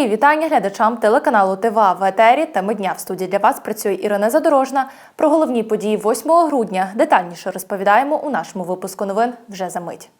Мої вітання глядачам телеканалу ТВА в етері. Теми дня в студії для вас працює Ірина Задорожна. Про головні події 8 грудня детальніше розповідаємо у нашому випуску новин вже за мить.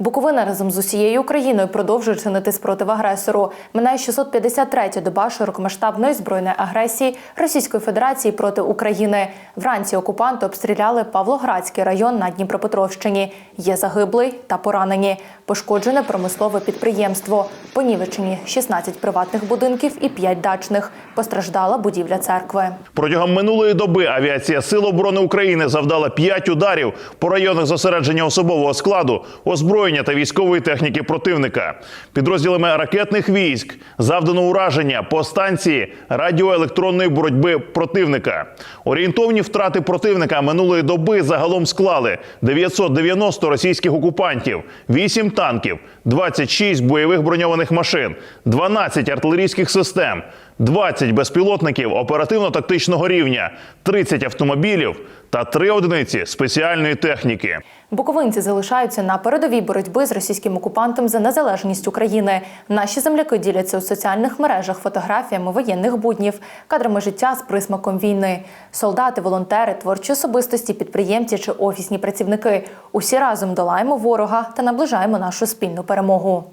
Буковина разом з усією Україною продовжує чинити спротив агресору. Минає 653-я доба широкомасштабної збройної агресії Російської Федерації проти України. Вранці окупанти обстріляли Павлоградський район на Дніпропетровщині. Є загиблий та поранені. Пошкоджене промислове підприємство. Понівечені 16 приватних будинків і 5 дачних. Постраждала будівля церкви. Протягом минулої доби авіація Сил оборони України завдала 5 ударів по районах зосередження особового складу, озброєння та військової техніки противника. Підрозділами ракетних військ завдано ураження по станції радіоелектронної боротьби противника. Орієнтовні втрати противника минулої доби загалом склали 990 російських окупантів, 8 танків, 26 бойових броньованих машин, 12 артилерійських систем. 20 безпілотників оперативно-тактичного рівня, 30 автомобілів та 3 одиниці спеціальної техніки. Буковинці залишаються на передовій боротьби з російським окупантом за незалежність України. Наші земляки діляться у соціальних мережах фотографіями воєнних буднів, кадрами життя з присмаком війни. Солдати, волонтери, творчі особистості, підприємці чи офісні працівники. Усі разом долаємо ворога та наближаємо нашу спільну перемогу.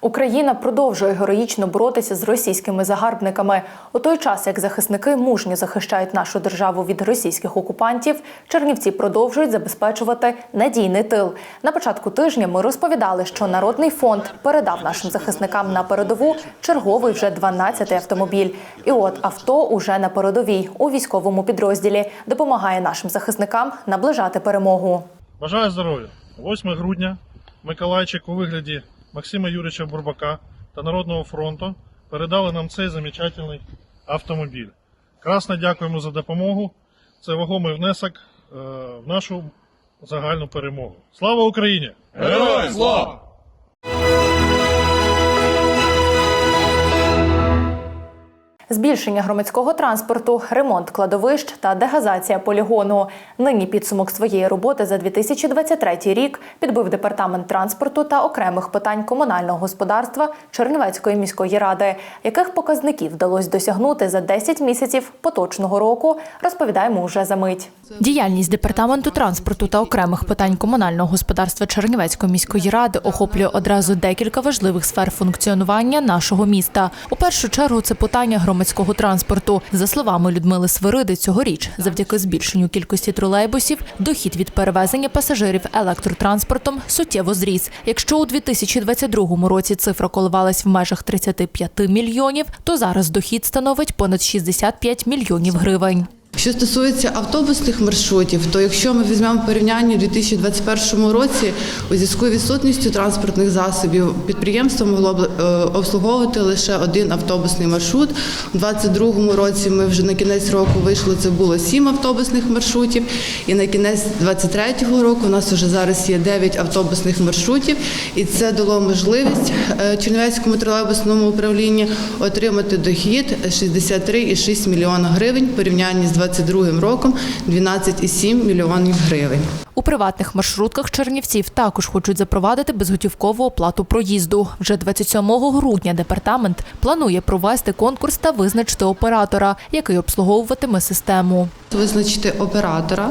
Україна продовжує героїчно боротися з російськими загарбниками. У той час, як захисники мужньо захищають нашу державу від російських окупантів, Чернівці продовжують забезпечувати надійний тил. На початку тижня ми розповідали, що Народний фонд передав нашим захисникам на передову черговий вже 12-й автомобіль. І от авто уже на передовій у військовому підрозділі допомагає нашим захисникам наближати перемогу. Бажаю здоров'я! 8 грудня Миколайчик у вигляді Максима Юрича Бурбака та Народного фронту передали нам цей замечательний автомобіль. Красно дякуємо за допомогу. Це вагомий внесок е, в нашу загальну перемогу. Слава Україні! Героям слава! Збільшення громадського транспорту, ремонт кладовищ та дегазація полігону. Нині підсумок своєї роботи за 2023 рік підбив департамент транспорту та окремих питань комунального господарства Чернівецької міської ради. Яких показників вдалося досягнути за 10 місяців поточного року, розповідаємо уже за мить. Діяльність департаменту транспорту та окремих питань комунального господарства Чернівецької міської ради охоплює одразу декілька важливих сфер функціонування нашого міста. У першу чергу це питання громадського транспорту. За словами Людмили Свириди, цьогоріч, завдяки збільшенню кількості тролейбусів, дохід від перевезення пасажирів електротранспортом суттєво зріс. Якщо у 2022 році цифра коливалась в межах 35 мільйонів, то зараз дохід становить понад 65 мільйонів гривень. Що стосується автобусних маршрутів, то якщо ми візьмемо порівняння у 2021 році, у зв'язку з відсутністю транспортних засобів підприємство могло б е, обслуговувати лише один автобусний маршрут. У 2022 році ми вже на кінець року вийшли. Це було сім автобусних маршрутів, і на кінець 2023 року у нас вже зараз є 9 автобусних маршрутів, і це дало можливість е, Чернівецькому тролейбусному управлінню отримати дохід 63,6 мільйона гривень в порівнянні з 2022 роком 12,7 мільйонів гривень. У приватних маршрутках Чернівців також хочуть запровадити безготівкову оплату проїзду. Вже 27 грудня департамент планує провести конкурс та визначити оператора, який обслуговуватиме систему. Визначити оператора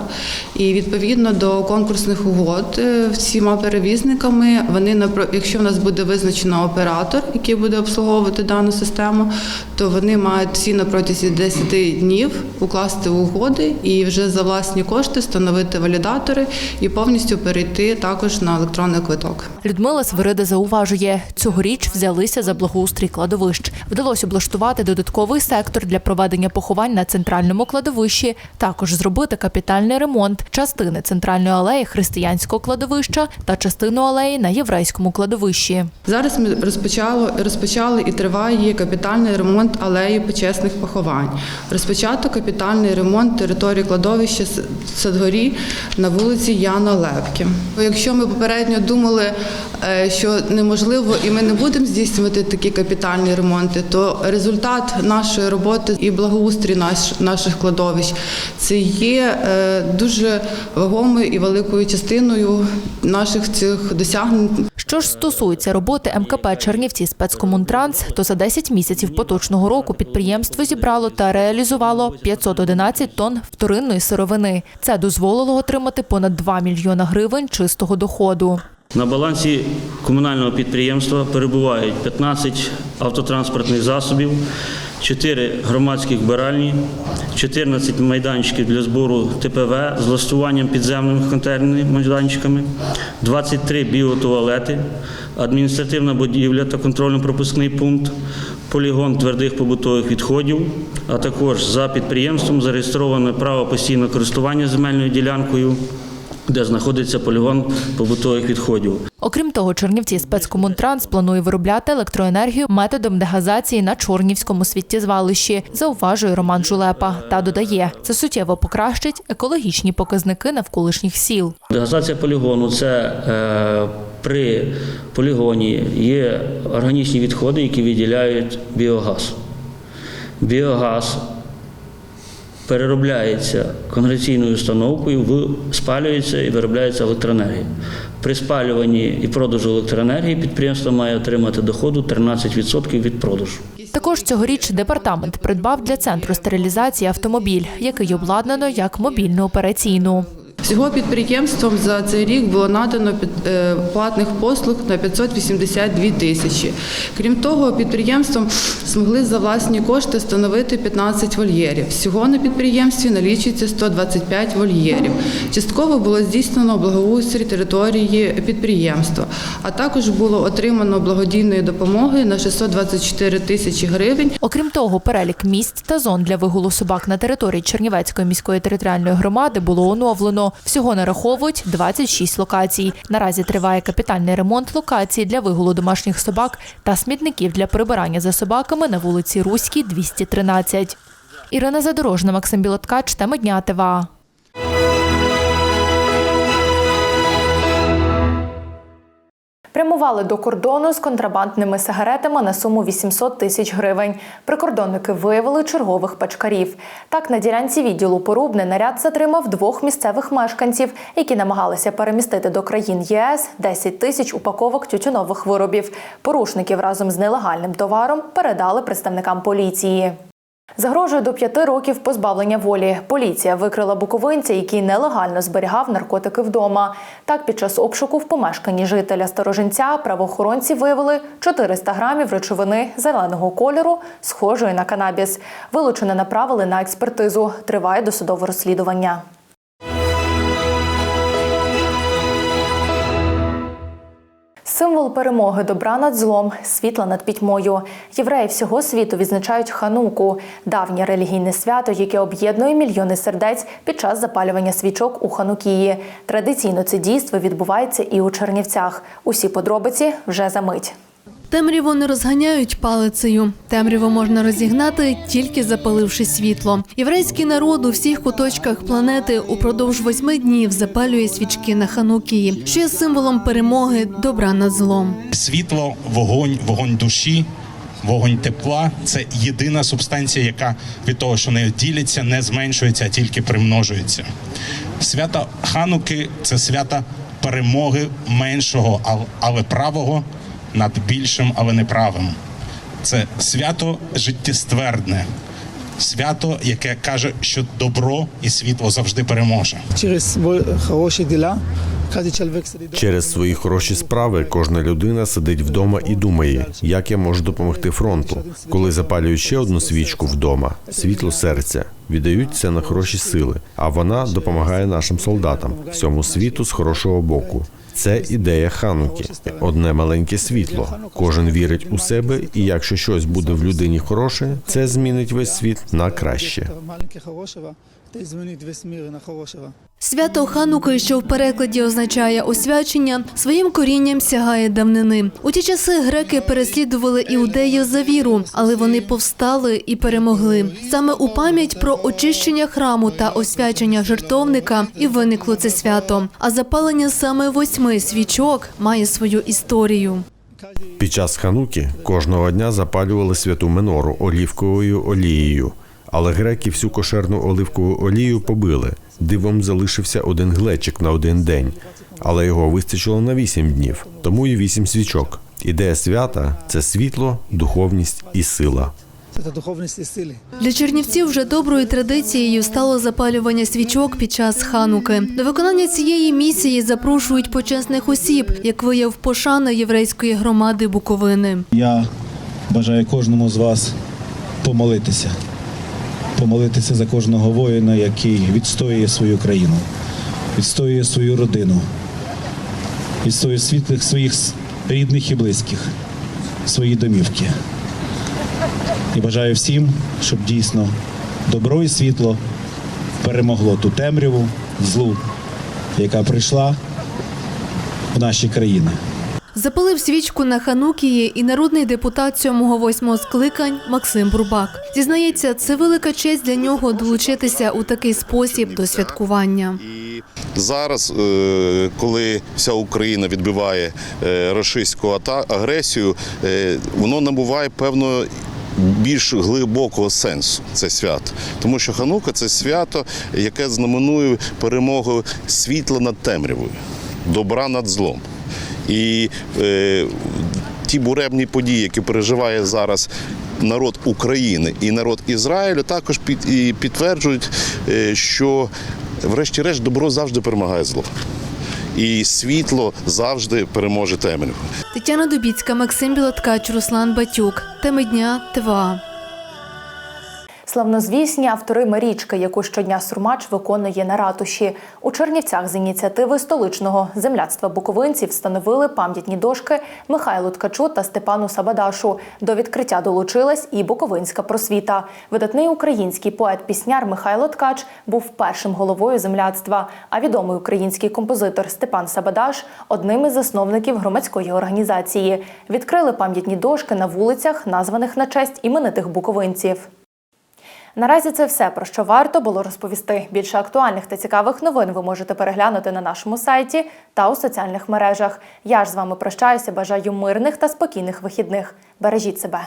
і відповідно до конкурсних угод е, всіма перевізниками. Вони якщо в нас буде визначено оператор, який буде обслуговувати дану систему, то вони мають всі на протязі 10 днів укласти угоди і вже за власні кошти встановити валідатори і повністю перейти також на електронний квиток. Людмила Свирида зауважує, цьогоріч взялися за благоустрій кладовищ. Вдалося облаштувати додатковий сектор для проведення поховань на центральному кладовищі, також зробити капітальний ремонт частини центральної алеї християнського кладовища та частину алеї на єврейському кладовищі. Зараз ми розпочало розпочали і триває капітальний ремонт алеї почесних поховань. Розпочато капітальний ремонт території кладовища Садгорі на вулиці Яна Левки. Якщо ми попередньо думали, е, що неможливо і ми не будемо здійснювати такі капітальні ремонти, то результат нашої роботи і благоустрій наш, наших кладовищ це є е, дуже вагомою і великою частиною наших цих досягнень. Що ж стосується роботи МКП Чернівці спецкомунтранс, то за 10 місяців поточного року підприємство зібрало та реалізувало 511 тонн вторинної сировини. Це дозволило отримати понад 2 мільйона гривень чистого доходу. На балансі комунального підприємства перебувають 15 автотранспортних засобів, 4 громадських вбиральні, 14 майданчиків для збору ТПВ з влаштуванням підземними контейнерними майданчиками, 23 біотуалети, адміністративна будівля та контрольно-пропускний пункт, полігон твердих побутових відходів, а також за підприємством зареєстроване право постійного користування земельною ділянкою де знаходиться полігон побутових відходів. Окрім того, Чернівці спецкомунтранс планує виробляти електроенергію методом дегазації на Чорнівському світтєзвалищі, зауважує Роман Жулепа та додає, це суттєво покращить екологічні показники навколишніх сіл. Дегазація полігону це е, при полігоні є органічні відходи, які виділяють біогаз. Біогаз переробляється конгреційною установкою, в- спалюється і виробляється електроенергія. При спалюванні і продажу електроенергії підприємство має отримати доходу 13% від продажу. Також цьогоріч департамент придбав для центру стерилізації автомобіль, який обладнано як мобільну операційну. Всього підприємством за цей рік було надано е, платних послуг на 582 тисячі. Крім того, підприємством змогли за власні кошти встановити 15 вольєрів. Всього на підприємстві налічується 125 вольєрів. Частково було здійснено благоустрій території підприємства, а також було отримано благодійної допомоги на 624 тисячі гривень Окрім того, перелік місць та зон для вигулу собак на території Чернівецької міської територіальної громади було оновлено. Всього нараховують 26 локацій. Наразі триває капітальний ремонт локацій для вигулу домашніх собак та смітників для прибирання за собаками на вулиці Руській, 213. Ірина Задорожна, Максим Білоткач, теми дня ТВА. Прямували до кордону з контрабандними сигаретами на суму 800 тисяч гривень. Прикордонники виявили чергових пачкарів. Так, на ділянці відділу Порубне наряд затримав двох місцевих мешканців, які намагалися перемістити до країн ЄС 10 тисяч упаковок тютюнових виробів. Порушників разом з нелегальним товаром передали представникам поліції. Загрожує до п'яти років позбавлення волі. Поліція викрила буковинця, який нелегально зберігав наркотики вдома. Так, під час обшуку в помешканні жителя Сторожинця правоохоронці виявили 400 грамів речовини зеленого кольору, схожої на канабіс. Вилучене направили на експертизу. Триває досудове розслідування. Символ перемоги добра над злом, світла над пітьмою. Євреї всього світу відзначають хануку давнє релігійне свято, яке об'єднує мільйони сердець під час запалювання свічок у Ханукії. Традиційно це дійство відбувається і у Чернівцях. Усі подробиці вже за мить. Темряву не розганяють палицею. Темряву можна розігнати, тільки запаливши світло. Єврейський народ у всіх куточках планети упродовж восьми днів запалює свічки на Ханукії, що є символом перемоги добра над злом. світло, вогонь, вогонь душі, вогонь тепла це єдина субстанція, яка від того, що не діляться, не зменшується, а тільки примножується. Свято Хануки це свято перемоги меншого, але правого над більшим, але неправим. Це свято життєствердне, свято, яке каже, що добро і світло завжди переможе. через хороші діла. Через свої хороші справи кожна людина сидить вдома і думає, як я можу допомогти фронту. Коли запалюють ще одну свічку вдома, світло серця віддають це на хороші сили, а вона допомагає нашим солдатам всьому світу з хорошого боку. Це ідея Хануки, одне маленьке світло. Кожен вірить у себе, і якщо щось буде в людині хороше, це змінить весь світ на краще. Хорошого, Ти змінить весь мір на хорошого. Свято Хануки, що в перекладі означає освячення, своїм корінням сягає давнини. У ті часи греки переслідували іудеїв за віру, але вони повстали і перемогли. Саме у пам'ять про очищення храму та освячення жертовника і виникло це свято. А запалення саме восьми свічок має свою історію. Під час хануки кожного дня запалювали святу менору олівковою олією. Але греки всю кошерну оливкову олію побили. Дивом залишився один глечик на один день, але його вистачило на вісім днів, тому і вісім свічок. Ідея свята це світло, духовність і сила. Це духовність і сили. Для чернівців вже доброю традицією стало запалювання свічок під час хануки. До виконання цієї місії запрошують почесних осіб, як вияв пошани єврейської громади Буковини. Я бажаю кожному з вас помолитися. Помолитися за кожного воїна, який відстоює свою країну, відстоює свою родину, відстоює світлих своїх рідних і близьких, свої домівки. І бажаю всім, щоб дійсно добро і світло перемогло ту темряву, злу, яка прийшла в наші країни. Запалив свічку на Ханукії і народний депутат 7-8 скликань Максим Бурбак. Зізнається, це велика честь для нього долучитися у такий спосіб до святкування. Зараз, е, коли вся Україна відбиває е, рашистську агресію, е, воно набуває певно. Більш глибокого сенсу це свято, тому що Ханука це свято, яке знаменує перемогу світла над темрявою, добра над злом. І е, ті буремні події, які переживає зараз народ України і народ Ізраїлю, також під, і підтверджують, е, що врешті-решт добро завжди перемагає зло. І світло завжди переможе темряву. Тетяна Дубіцька, Максим Білоткач, Руслан Батюк. Теми дня ТВА. Славнозвісні автори Марічки, яку щодня Сурмач виконує на ратуші. У Чернівцях з ініціативи столичного земляцтва буковинців встановили пам'ятні дошки Михайлу Ткачу та Степану Сабадашу. До відкриття долучилась і Буковинська просвіта. Видатний український поет-пісняр Михайло Ткач був першим головою земляцтва. А відомий український композитор Степан Сабадаш одним із засновників громадської організації. Відкрили пам'ятні дошки на вулицях, названих на честь іменитих буковинців. Наразі це все про що варто було розповісти. Більше актуальних та цікавих новин ви можете переглянути на нашому сайті та у соціальних мережах. Я ж з вами прощаюся. Бажаю мирних та спокійних вихідних. Бережіть себе.